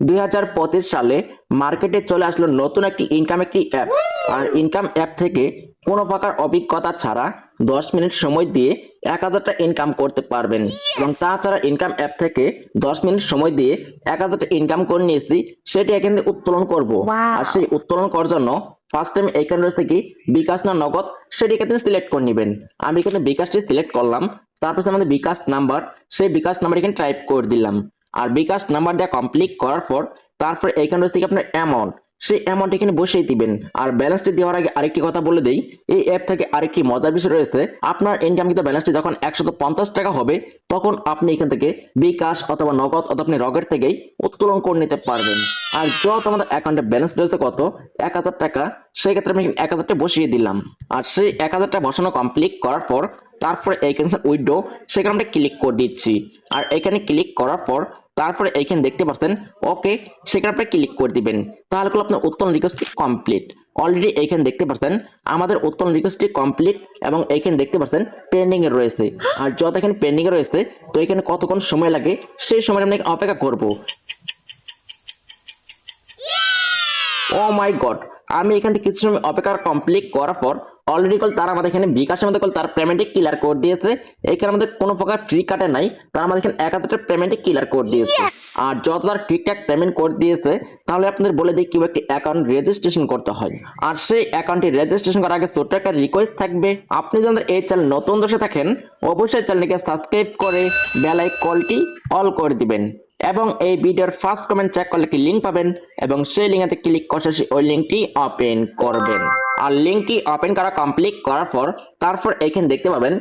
দুই হাজার পঁচিশ সালে মার্কেটে চলে আসলো নতুন একটি ইনকাম একটি অ্যাপ আর ইনকাম অ্যাপ থেকে কোনো প্রকার অভিজ্ঞতা ছাড়া দশ মিনিট সময় দিয়ে এক হাজারটা ইনকাম করতে পারবেন। এবং তাছাড়া ইনকাম অ্যাপ থেকে দশ মিনিট সময় দিয়ে এক হাজারটা ইনকাম করে নিয়েছি সেটি এখান থেকে উত্তোলন করব। আর সেই উত্তোলন করার জন্য ফার্স্ট টাইম এইখান রয়েছে কি বিকাশ না নগদ সেটি এখানে সিলেক্ট করে নেবেন। আমি এখানে বিকাশটি সিলেক্ট করলাম তারপর আমাদের বিকাশ নাম্বার সেই বিকাশ নাম্বার এখানে টাইপ করে দিলাম। আর বিকাশ নাম্বার দেওয়া কমপ্লিট করার পর তারপর এইখানে রয়েছে কি আপনার অ্যামাউন্ট সেই অ্যামাউন্ট এখানে বসিয়ে দিবেন। আর ব্যালেন্সটি দেওয়ার আগে আরেকটি কথা বলে দেই, এই অ্যাপ থেকে আরেকটি মজার বিষয় রয়েছে, আপনার ইনকামকৃত ব্যালেন্সটি যখন একশত পঞ্চাশ টাকা হবে, তখন আপনি এখান থেকে বিকাশ অথবা নগদ অথবা আপনি রকেট থেকেই উত্তোলন করে নিতে পারবেন। আর যত আমাদের অ্যাকাউন্টে ব্যালেন্স রয়েছে কত? এক হাজার টাকা সেই ক্ষেত্রে আমি এক হাজারটা বসিয়ে দিলাম। আর সেই এক হাজারটা বসানো কমপ্লিট করার পর, তারপরে এইখানে উইডো সেখানে আমরা ক্লিক করে দিচ্ছি। আর এখানে ক্লিক করার পর তারপরে এইখানে দেখতে পাচ্ছেন ওকে সেখানে আপনি ক্লিক করে দিবেন। তাহলে আপনার উত্তোলন রিকোয়েস্টটি কমপ্লিট অলরেডি এইখানে দেখতে পাচ্ছেন আমাদের উত্তোলন রিকোয়েস্টটি কমপ্লিট এবং এইখানে দেখতে পাচ্ছেন পেন্ডিং এ রয়েছে। আর যত এখানে পেন্ডিং এ রয়েছে তো এখানে কতক্ষণ সময় লাগে সেই সময় আমরা অপেক্ষা করব। ও মাই গড আমি এখান থেকে কিছু সময় অপেক্ষা কমপ্লিট করার পর অলরেডি কল তারা আমাদের এখানে বিকাশের মধ্যে কল তার পেমেন্টে ক্লিয়ার করে দিয়েছে। এখানে আমাদের কোনো প্রকার ফ্রি কাটে নাই। তারা আমাদের এখানে এক হাজার পেমেন্টে ক্লিয়ার করে দিয়েছে। আর যত তার ঠিকঠাক পেমেন্ট করে দিয়েছে তাহলে আপনাদের বলে দিই কীভাবে একটি অ্যাকাউন্ট রেজিস্ট্রেশন করতে হয়। আর সেই অ্যাকাউন্টটি রেজিস্ট্রেশন করার আগে ছোট্ট একটা রিকোয়েস্ট থাকবে। আপনি যদি এই চ্যানেল নতুন দশে থাকেন অবশ্যই চ্যানেলটিকে সাবস্ক্রাইব করে বেলাই কলটি অল করে দিবেন। এবং এই ভিডিওর ফার্স্ট কমেন্ট চেক করলে একটি লিঙ্ক পাবেন এবং সেই লিঙ্কে ক্লিক করে ওই লিঙ্কটি ওপেন করবেন। আর লিঙ্কটি ওপেন করা কমপ্লিট করার পর তারপর এখানে দেখতে পাবেন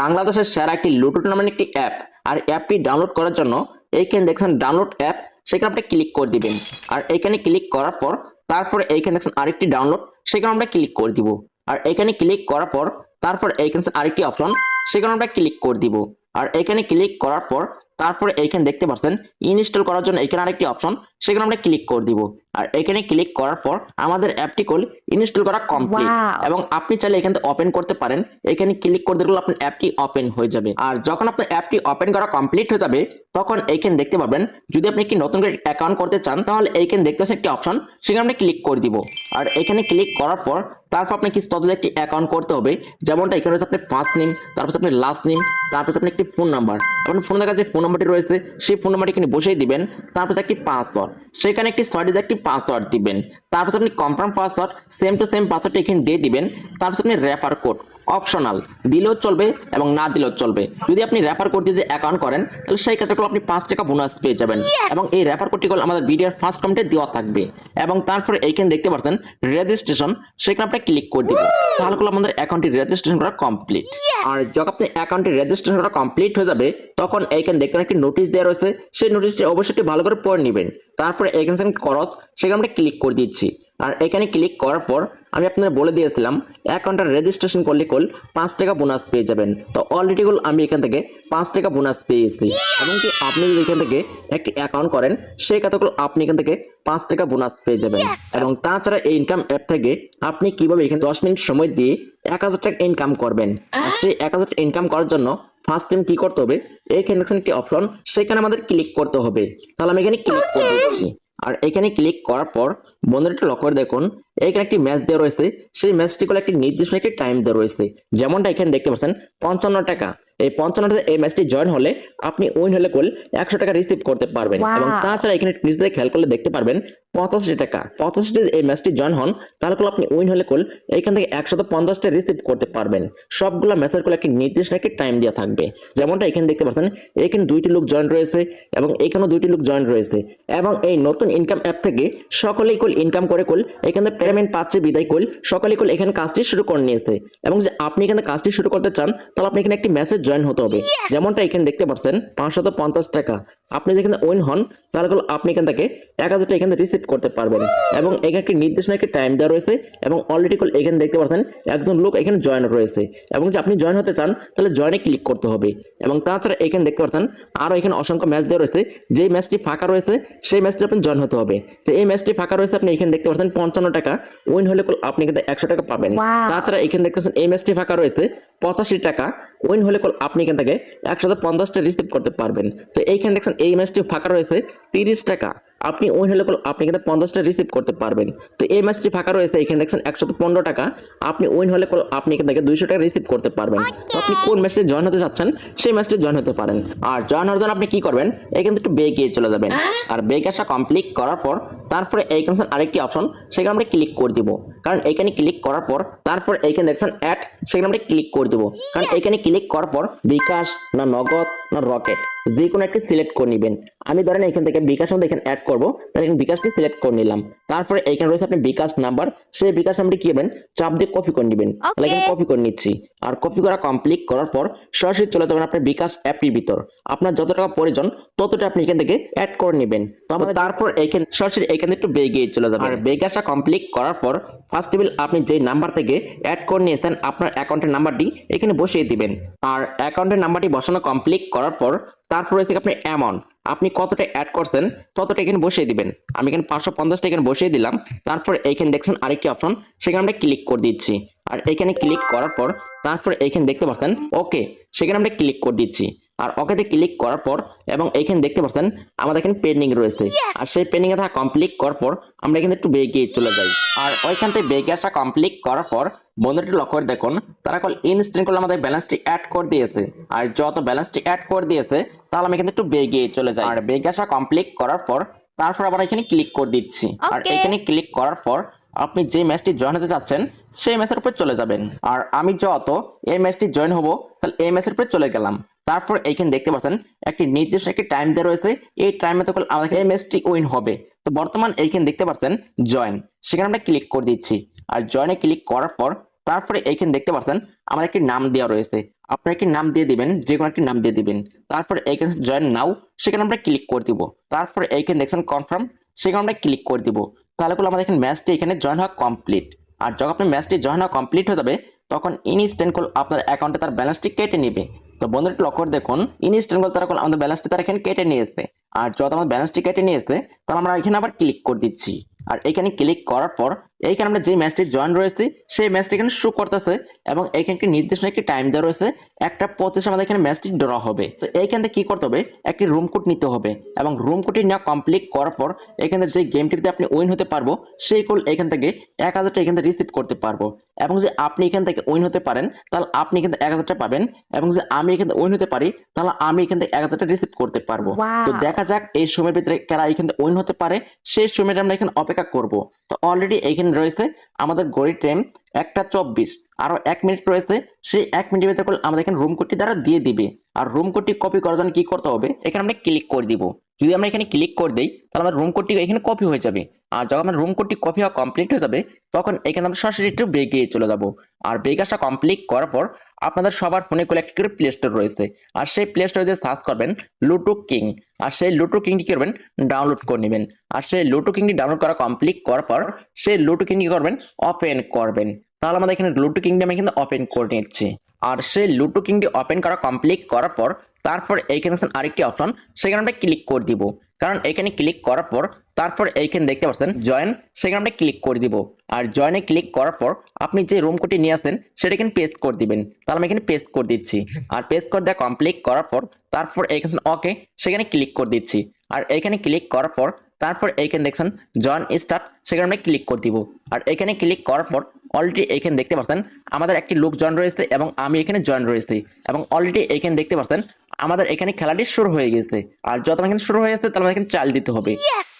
বাংলাদেশের সেরা একটি লুটু নামের একটি অ্যাপ আর অ্যাপটি ডাউনলোড করার জন্য এইখানে দেখছেন ডাউনলোড অ্যাপ সেখানে আপনি ক্লিক করে দিবেন। আর এখানে ক্লিক করার পর তারপর এইখানে দেখছেন আরেকটি ডাউনলোড সেখানে আমরা ক্লিক করে দিব। আর এখানে ক্লিক করার পর তারপর এইখানে আরেকটি অপশন সেখানে আমরা ক্লিক করে দিব। আর এখানে ক্লিক করার পর তারপরে এইখানে দেখতে পাচ্ছেন ইনস্টল করার জন্য এখানে আরেকটি অপশন সেখানে আমরা ক্লিক করে দিব। আর এখানে ক্লিক করার পর আমাদের অ্যাপটি কল ইনস্টল করা কমপ্লিট এবং আপনি চাইলে এখান থেকে ওপেন করতে পারেন। এখানে ক্লিক করে দিলে আপনার অ্যাপটি ওপেন হয়ে যাবে। আর যখন আপনার অ্যাপটি ওপেন করা কমপ্লিট হয়ে যাবে তখন এইখানে দেখতে পাবেন যদি আপনি একটি নতুন করে অ্যাকাউন্ট করতে চান তাহলে এইখানে দেখতে পাচ্ছেন একটি অপশন সেখানে আপনি ক্লিক করে দিব। আর এখানে ক্লিক করার পর তারপর আপনি কি ততদের একটি অ্যাকাউন্ট করতে হবে। যেমনটা এখানে রয়েছে আপনার ফার্স্ট নেম তারপর আপনার লাস্ট নেম তারপর আপনার একটি ফোন নাম্বার আপনার ফোনের কাছে ফোন নাম্বারটি রয়েছে সেই ফোন নাম্বারটি এখানে বসিয়ে দিবেন। তারপর একটি পাসওয়ার্ড সেখানে একটি ছয় ডিজিট একটি পাসওয়ার্ড দিবেন। তারপর আপনি confirm password same to same পাসওয়ার্ডটি এখানে দিয়ে দিবেন। তারপর আপনি রেফার কোড অপশনাল দিলেও চলবে এবং না দিলেও চলবে। যদি আপনি রেফার কোড দিয়ে যে অ্যাকাউন্ট করেন তাহলে সেই ক্ষেত্রে আপনি পাঁচ টাকা বোনাস পেয়ে যাবেন। এবং এই রেফার কোডটি করলে আমাদের ভিডিওর ফার্স্ট কমেন্টে দেওয়া থাকবে। এবং তারপরে এইখানে দেখতে পাচ্ছেন রেজিস্ট্রেশন সেখানে আপনি ক্লিক করে দিবেন। তাহলে করলে আমাদের অ্যাকাউন্টটি রেজিস্ট্রেশন করা কমপ্লিট আর যখন আপনি অ্যাকাউন্টটি রেজিস্ট্রেশন করা কমপ্লিট হয়ে যাবে তখন এইখানে দেখবেন একটি নোটিশ দেওয়া রয়েছে। সেই নোটিশটি অবশ্যই ভালো করে পড়ে নেবেন। তারপরে এখানে খরচ সেখানে আমরা ক্লিক করে দিচ্ছি। আর এখানে ক্লিক করার পর আমি আপনাদের বলে দিয়েছিলাম অ্যাকাউন্টটা রেজিস্ট্রেশন করলে কল পাঁচ টাকা বোনাস পেয়ে যাবেন। তো অলরেডি কল আমি এখান থেকে পাঁচ টাকা বোনাস পেয়েছি। এমনকি আপনি যদি এখান থেকে একটি অ্যাকাউন্ট করেন সেই কতগুলো আপনি এখান থেকে পাঁচ টাকা বোনাস পেয়ে যাবেন। এবং তাছাড়া এই ইনকাম অ্যাপ থেকে আপনি কীভাবে এখানে দশ মিনিট সময় দিয়ে এক হাজার টাকা ইনকাম করবেন? আর সেই এক হাজার টাকা ইনকাম করার জন্য ফার্স্ট টাইম কি করতে হবে? এই দেখছেন একটি অপশন সেখানে আমাদের ক্লিক করতে হবে। তাহলে আমি এখানে ক্লিক করে দিচ্ছি। আর এখানে ক্লিক করার পর বন্ধুরা একটু লক্ষ্য করে দেখুন এখানে একটি ম্যাচ দেওয়া রয়েছে। সেই ম্যাচটি করে একটি নির্দিষ্ট একটি টাইম দেওয়া রয়েছে। যেমনটা এখানে দেখতে পাচ্ছেন পঞ্চান্ন টাকা। এই পঞ্চান্ন টাকা এই ম্যাচটি জয়েন হলে আপনি উইন হলে কল একশো টাকা রিসিভ করতে পারবেন। এবং তাছাড়া এখানে নিজেদের খেয়াল করলে দেখতে পারবেন পঁচাশি টাকা। পঁচাশি এই ম্যাচটি জয়েন হন তাহলে কোল আপনি উইন হলে কোল এখান থেকে একশত পঞ্চাশটা রিসিভ করতে পারবেন। সবগুলো ম্যাচের কোল একটি নির্দিষ্ট একটি টাইম দেওয়া থাকবে। যেমনটা এখানে দেখতে পাচ্ছেন এখানে দুইটি লোক জয়েন রয়েছে এবং এখানেও দুইটি লোক জয়েন রয়েছে। এবং এই নতুন ইনকাম অ্যাপ থেকে সকলেই কোল ইনকাম করে কোল এখানে পেমেন্ট পাচ্ছে বিদায় কল সকলেই কোল এখানে কাজটি শুরু করে নিয়েছে। এবং যে আপনি এখানে কাজটি শুরু করতে চান তাহলে আপনি এখানে একটি মেসেজ জয়েন হতে হবে। যেমনটা এখানে দেখতে পাচ্ছেন পাঁচশত পঞ্চাশ টাকা। আপনি যেখানে উইন হন তাহলে কোল আপনি এখান থেকে এক হাজার টাকা এখানে রিসিভ করতে পারবেন। এবং এখানে একটি নির্দিষ্ট একটি টাইম দেওয়া রয়েছে এবং অলরেডি কোল এখানে দেখতে পাচ্ছেন একজন লোক এখানে জয়েন রয়েছে। এবং যে আপনি জয়েন হতে চান তাহলে জয়েনে ক্লিক করতে হবে। এবং তাছাড়া এখানে দেখতে পাচ্ছেন আরও এখানে অসংখ্য ম্যাচ দেওয়া রয়েছে। যেই ম্যাচটি ফাঁকা রয়েছে সেই ম্যাচটি আপনি জয়েন হতে হবে। তো এই ম্যাচটি ফাঁকা রয়েছে আপনি এখানে দেখতে পাচ্ছেন পঞ্চান্ন টাকা। উইন হলে আপনি কিন্তু একশো টাকা পাবেন। তাছাড়া এখানে দেখতে পাচ্ছেন এই ম্যাচটি ফাঁকা রয়েছে পঁচাশি টাকা। উইন হলে কোল আপনি এখান থেকে একশো পঞ্চাশটা রিসিভ করতে পারবেন। তো এইখানে দেখছেন এই ম্যাচটি ফাঁকা রয়েছে তিরিশ টাকা। আপনি উইন হলে আপনি কিন্তু পঞ্চাশটা রিসিভ করতে পারবেন। তো এই ম্যাচটি ফাঁকা রয়েছে এখানে দেখছেন একশো পনেরো টাকা। আপনি উইন হলে আপনি এখান থেকে দুইশো টাকা রিসিভ করতে পারবেন। তো আপনি কোন ম্যাচে জয়েন হতে চাচ্ছেন সেই ম্যাচটি জয়েন হতে পারেন। আর জয়েন হওয়ার জন্য আপনি কি করবেন এখানে একটু বেগ গিয়ে চলে যাবেন। আর বেগ আসা কমপ্লিট করার পর তারপরে এইখানে আরেকটি অপশন সেখানে আমরা ক্লিক করে দিব। কারণ এখানে ক্লিক করার পর তারপর এইখানে দেখছেন অ্যাড সেখানে আমরা ক্লিক করে দিব। কারণ এখানে ক্লিক করার পর বিকাশ না নগদ না রকেট যে কোনো একটি সিলেক্ট করে নেবেন। আমি ধরেন এখান থেকে বিকাশ মধ্যে এখানে অ্যাড করব তাহলে এখানে বিকাশটি সিলেক্ট করে নিলাম। তারপরে এখানে রয়েছে আপনি বিকাশ নাম্বার সেই বিকাশ নাম্বারটি কি করবেন চাপ দিয়ে কপি করে নেবেন। তাহলে এখানে কপি করে নিচ্ছি। আর কপি করা কমপ্লিট করার পর সরাসরি চলে যাবেন আপনার বিকাশ অ্যাপটির ভিতর। আপনার যত টাকা প্রয়োজন ততটা আপনি এখান থেকে অ্যাড করে নেবেন। তো আমাদের তারপর এখানে সরাসরি এখানে একটু বেগে চলে যাবেন আর বেগাসা কমপ্লিট করার পর ফার্স্ট টেবিল আপনি যে নাম্বার থেকে অ্যাড করে নিয়েছেন আপনার অ্যাকাউন্টের নাম্বারটি এখানে বসিয়ে দিবেন। আর অ্যাকাউন্টের নাম্বারটি বসানো কমপ্লিট করার পর তারপর রয়েছে আপনি অ্যামাউন্ট আপনি কতটা অ্যাড করছেন ততটা এখানে বসিয়ে দিবেন। আমি এখানে পাঁচশো পঞ্চাশটা এখানে বসিয়ে দিলাম। তারপর এইখানে দেখছেন আরেকটি অপশন সেখানে আমরা ক্লিক করে দিচ্ছি। আর এখানে ক্লিক করার পর তারপর এইখানে দেখতে পাচ্ছেন ওকে সেখানে আমরা ক্লিক করে দিচ্ছি। আর ওকেতে ক্লিক করার পর এবং এইখানে দেখতে পাচ্ছেন আমাদের এখানে পেন্ডিং রয়েছে। আর সেই পেন্ডিং এ থাকা কমপ্লিট করার পর আমরা এখানে একটু বেগে চলে যাই। আর ওইখান থেকে বেগে আসা কমপ্লিট করার পর বন্ধুটি লক্ষ্য করে দেখুন তারা কল ইনস্ট্যান্ট করলে আমাদের ব্যালেন্সটি অ্যাড করে দিয়েছে। আর যত ব্যালেন্সটি অ্যাড করে দিয়েছে তাহলে আমি এখানে একটু বেগে চলে যাই। আর বেগে আসা কমপ্লিট করার পর তারপর আবার এখানে ক্লিক করে দিচ্ছি। আর এখানে ক্লিক করার পর আপনি যে ম্যাচটি জয়েন হতে চাচ্ছেন সেই ম্যাচের উপর চলে যাবেন। আর আমি যত এই ম্যাচটি জয়েন হব তাহলে এই ম্যাচের উপরে চলে গেলাম। তারপর এইখানে দেখতে পাচ্ছেন একটি নির্দিষ্ট একটি টাইম দেওয়া রয়েছে। এই টাইমে তো আমাদের এই ম্যাচটি উইন হবে। তো বর্তমান এইখানে দেখতে পাচ্ছেন জয়েন সেখানে আমরা ক্লিক করে দিচ্ছি। আর জয়েনে ক্লিক করার পর তারপরে এইখানে দেখতে পাচ্ছেন, আমার একটি নাম দেওয়া রয়েছে। আপনার একটি নাম দিয়ে দিবেন যে কোনো একটি নাম দিয়ে দিবেন। তারপরে এইখানে জয়েন নাও সেখানে আমরা ক্লিক করে দিব। তারপরে এইখানে দেখছেন কনফার্ম সেখানে আমরা ক্লিক করে দিব। তাহলে করলে আমাদের এখানে ম্যাচটি এখানে জয়েন হওয়া কমপ্লিট আর যখন আপনার ম্যাচটি জয়েন হওয়া কমপ্লিট হয়ে যাবে, তখন ইনস্ট্যান্ট কল আপনার অ্যাকাউন্টে তার ব্যালেন্সটি কেটে নেবে। তো বন্ধুরা একটু লক্ষ্য দেখুন ইনস্ট্যান্ট কল তারা আমাদের ব্যালেন্সটি তারা এখানে কেটে নিয়েছে। আর যত আমার ব্যালেন্সটি কেটে নিয়েছে, তাহলে আমরা এখানে আবার ক্লিক করে দিচ্ছি। আর এখানে ক্লিক করার পর এইখানে আমরা যে ম্যাচটি জয়েন রয়েছে সেই ম্যাচটি এখানে শো করতেছে এবং এখানে একটি নির্দিষ্ট একটি টাইম দেওয়া রয়েছে একটা পঁচিশ আমাদের এখানে ম্যাচটি ড্র হবে। তো এইখান থেকে কি করতে হবে? একটি রুম কোড নিতে হবে এবং রুম কোডটি নেওয়া কমপ্লিট করার পর এখানে যে গেমটিতে আপনি উইন হতে পারব সেই কোল এখান থেকে এক হাজারটা এখান থেকে রিসিভ করতে পারব। এবং যে আপনি এখান থেকে উইন হতে পারেন তাহলে আপনি এখান থেকে এক হাজারটা পাবেন এবং যে আমি এখান থেকে উইন হতে পারি তাহলে আমি এখান থেকে এক হাজারটা রিসিভ করতে পারব। তো দেখা যাক এই সময়ের ভিতরে কারা এখান থেকে উইন হতে পারে সেই সময়টা আমরা এখানে অপেক্ষা করব। তো অলরেডি এখানে রয়েছে। আমাদের গড়ি টাইম একটা চব্বিশ, আরও এক মিনিট রয়েছে, সেই এক মিনিটের ভিতরে করলে আমাদের এখানে রুম কোডটি দ্বারা দিয়ে দিবে। আর রুম কোডটি কপি করার জন্য কি করতে হবে? এখানে আমরা ক্লিক করে দিব। যদি আমরা এখানে ক্লিক করে দিই, তাহলে আমার রুম কোডটি এখানে কপি হয়ে যাবে। আর যখন আমার রুম কোডটি কপি হওয়া কমপ্লিট হয়ে যাবে, তখন এখানে আমরা সরাসরি একটু বেগে চলে যাব। আর বেগ আসা কমপ্লিট করার পর, আপনাদের সবার ফোনে করে একটি করে প্লে স্টোর রয়েছে। আর সেই প্লে স্টোরে যে সার্চ করবেন লুটু কিং আর সেই লুটু কিংটি করবেন? ডাউনলোড করে নেবেন। আর সেই লুটু কিংটি ডাউনলোড করা কমপ্লিট করার পর, সেই লুটু কিংটি করবেন? ওপেন করবেন। তাহলে আমাদের এখানে লুটু আমি কিন্তু ওপেন করে নিচ্ছি আর সেই লুটু কিংটি ওপেন করা কমপ্লিট করার পর, তারপর এইখানে আরেকটি অপশন সেখানে আমরা ক্লিক করে দিব। কারণ এখানে ক্লিক করার পর, তারপর এইখানে দেখতে পাচ্ছেন জয়েন সেখানে আমরা ক্লিক করে দিব। আর জয়েনে ক্লিক করার পর, আপনি যে রুম নিয়ে আসেন, সেটা এখানে পেস্ট করে দিবেন। তাহলে আমি এখানে পেস্ট করে দিচ্ছি। আর পেস্ট করে দেওয়া কমপ্লিট করার পর, তারপর এইখানে ওকে সেখানে ক্লিক করে দিচ্ছি। আর এখানে ক্লিক করার পর, তারপর এইখানে দেখছেন জয়েন স্টার্ট সেখানে আমরা ক্লিক করে দিব। আর এখানে ক্লিক করার পর অলরেডি এখানে দেখতে পাচ্ছেন, আমাদের একটি লোক জয়েন রয়েছে এবং আমি এখানে জয়েন রয়েছি এবং অলরেডি এখানে দেখতে পাচ্ছেন আমাদের এখানে খেলাটি শুরু হয়ে গেছে। আর যত এখানে শুরু হয়ে গেছে তাহলে আমাদের এখানে চাল দিতে হবে!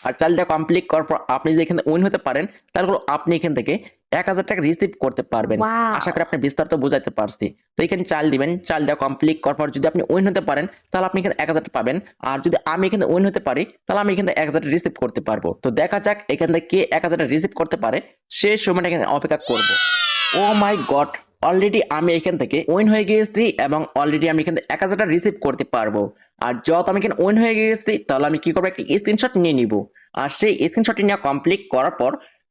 আর চালটা কমপ্লিট করার পর আপনি যে এখানে উইন হতে পারেন তারপর আপনি এখান থেকে এক হাজার টাকা রিসিভ করতে পারবেন। আশা করি আপনি বিস্তারিত বোঝাতে পারছি। তো এখানে চাল দিবেন চাল দেওয়া কমপ্লিট করার পর যদি আপনি উইন হতে পারেন তাহলে আপনি এখানে এক হাজার টাকা পাবেন। আর যদি আমি এখানে উইন হতে পারি তাহলে আমি এখানে এক হাজার রিসিভ করতে পারব। তো দেখা যাক এখান থেকে কে এক হাজার রিসিভ করতে পারে সেই সময়টা এখানে অপেক্ষা করব। ও মাই গড অলরেডি আমি এখান থেকে উইন হয়ে গিয়েছি এবং অলরেডি আমি এখান থেকে এক হাজারটা রিসিভ করতে পারব। আর যত আমি এখানে উইন হয়ে গিয়েছি, তাহলে আমি কি করব? একটি স্ক্রিনশট নিয়ে নিব। আর সেই স্ক্রিনশটটি নেওয়া কমপ্লিট করার পর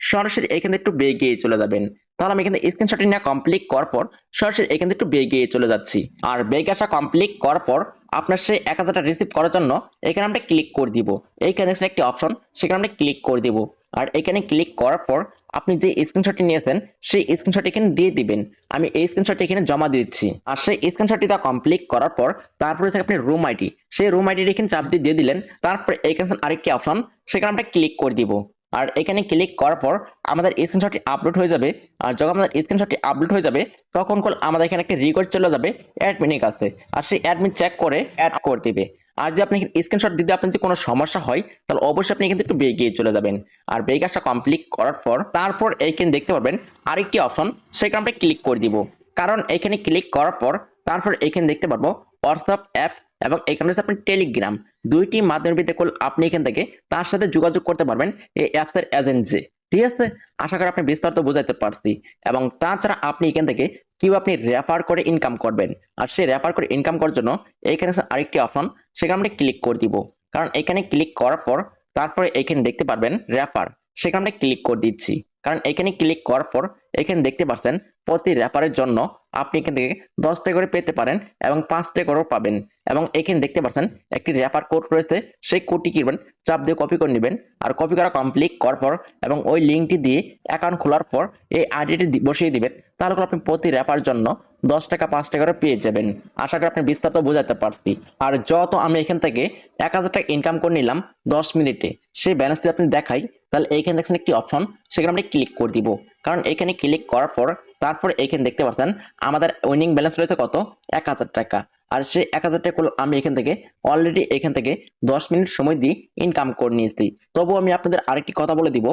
সরাসরি এখান থেকে একটু বেগিয়ে চলে যাবেন। তাহলে আমি এখানে স্ক্রিনশটটি নেওয়া কমপ্লিট করার পর সরাসরি এখান থেকে একটু বেগিয়ে চলে যাচ্ছি। আর বেগ আসা কমপ্লিট করার পর আপনার সেই এক হাজারটা রিসিভ করার জন্য এখানে আমরা ক্লিক করে দিব। এইখানে দেখছেন একটি অপশন সেখানে আমরা ক্লিক করে দিব। আর এখানে ক্লিক করার পর আপনি যে স্ক্রিনশটটি নিয়েছেন, সেই স্ক্রিনশট এখানে দিয়ে দিবেন। আমি এই স্ক্রিনশটটি এখানে জমা দিচ্ছি। আর সেই স্ক্রিনশটটি তা কমপ্লিট করার পর তারপরে আপনি রুম আইডি সেই রুম আইডি এখানে চাপ দিয়ে দিয়ে দিলেন। তারপরে এখানে আরেকটি অপশন সেখানে আমরা ক্লিক করে দিব। আর এখানে ক্লিক করার পর আমাদের স্ক্রিনশটটি আপলোড হয়ে যাবে। আর যখন আমাদের স্ক্রিনশটটি আপলোড হয়ে যাবে, তখন কল আমাদের এখানে একটা রিকোয়েস্ট চলে যাবে অ্যাডমিনের কাছে। আর সেই অ্যাডমিন চেক করে অ্যাড করে দিবে। আর যদি আপনি স্ক্রিনশট দিতে আপনার যে কোনো সমস্যা হয়, তাহলে অবশ্যই আপনি কিন্তু একটু বেগিয়ে চলে যাবেন। আর বেগ কাজটা কমপ্লিট করার পর, তারপর এইখানে দেখতে পারবেন আরেকটি অপশন সেখানে আমরা ক্লিক করে দিব। কারণ এখানে ক্লিক করার পর, তারপর এখানে দেখতে পারব হোয়াটসঅ্যাপ অ্যাপ এবং এখানে হচ্ছে আপনার টেলিগ্রাম দুইটি মাধ্যমের ভিত্তিতে আপনি এখান থেকে তার সাথে যোগাযোগ করতে পারবেন এই অ্যাপসের এজেন্সি ঠিক আছে? আশা করি আপনি বিস্তারিত বোঝাতে পারছি। এবং তাছাড়া আপনি এখান থেকে কিউ আপনি রেফার করে ইনকাম করবেন? আর সেই রেফার করে ইনকাম করার জন্য এইখানে আরেকটি অপশন সেখানে আমরা ক্লিক করে দিব। কারণ এখানে ক্লিক করার পর, তারপরে এখানে দেখতে পারবেন রেফার সেখানে আমরা ক্লিক করে দিচ্ছি। কারণ এখানে ক্লিক করার পর এখানে দেখতে পাচ্ছেন প্রতি র্যাপারের জন্য আপনি এখান থেকে দশ টাকা করে পেতে পারেন এবং পাঁচ টাকা করেও পাবেন। এবং এখানে দেখতে পাচ্ছেন একটি র্যাপার কোড রয়েছে, সেই কোডটি কিনবেন চাপ দিয়ে কপি করে নেবেন। আর কপি করা কমপ্লিট করার পর এবং ওই লিঙ্কটি দিয়ে অ্যাকাউন্ট খোলার পর এই আইডিটি বসিয়ে দিবেন। তাহলে আপনি প্রতি র্যাপার জন্য দশ টাকা, পাঁচ টাকা করে পেয়ে যাবেন। আশা করি আপনি বিস্তারিত বোঝাতে পারছি। আর যত আমি এখান থেকে এক হাজার টাকা ইনকাম করে নিলাম দশ মিনিটে, সেই ব্যালেন্সটি আপনি দেখাই, তাহলে এইখানে দেখছেন একটি অপশন সেখানে আমরা ক্লিক করে দিব। কারণ এখানে ক্লিক করার পর তারপর এখানে দেখতে পাচ্ছেন, আমাদের উইনিং ব্যালেন্স রয়েছে কত? এক হাজার টাকা। আর সেই এক হাজার টাকা আমি এখান থেকে অলরেডি এখান থেকে দশ মিনিট সময় দিয়ে ইনকাম করে নিয়েছি। তবু আমি আপনাদের আরেকটি কথা বলে দিব,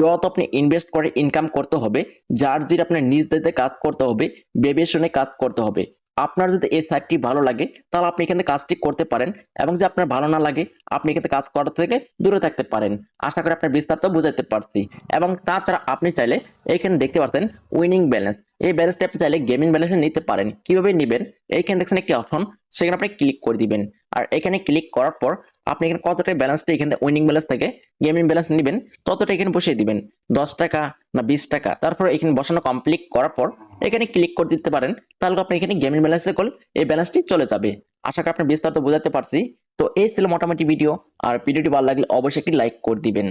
যত আপনি ইনভেস্ট করে ইনকাম করতে হবে, যার জির আপনার নিজ দায়িত্বে কাজ করতে হবে ভেবে শুনে কাজ করতে হবে। আপনার যদি এই সাইটটি ভালো লাগে, তাহলে আপনি এখানে কাজটি করতে পারেন এবং যে আপনার ভালো না লাগে, আপনি এখানে কাজ করার থেকে দূরে থাকতে পারেন। আশা করি আপনার বিস্তারিত বুঝাতে পারছি। এবং তাছাড়া আপনি চাইলে এখানে দেখতে পাচ্ছেন উইনিং ব্যালেন্স এই ব্যালেন্সটি আপনি চাইলে গেমিং ব্যালেন্সে নিতে পারেন। কীভাবে নেবেন? এইখানে দেখছেন একটি অপশন সেখানে আপনি ক্লিক করে দিবেন। আর এখানে ক্লিক করার পর আপনি এখানে কতটা ব্যালেন্সটা এখানে উইনিং ব্যালেন্স থেকে গেমিং ব্যালেন্স নেবেন, ততটা এখানে বসিয়ে দিবেন। দশ টাকা না বিশ টাকা। তারপর এখানে বসানো কমপ্লিট করার পর এখানে ক্লিক করে দিতে পারেন। তাহলে আপনি এখানে গেমিং ব্যালেন্সে কল এই ব্যালেন্সটি চলে যাবে। আশা করি আপনার বিস্তারিত বোঝাতে পারছি। তো এই ছিল মোটামুটি ভিডিও আর ভিডিওটি ভালো লাগলে অবশ্যই একটি লাইক করে দিবেন।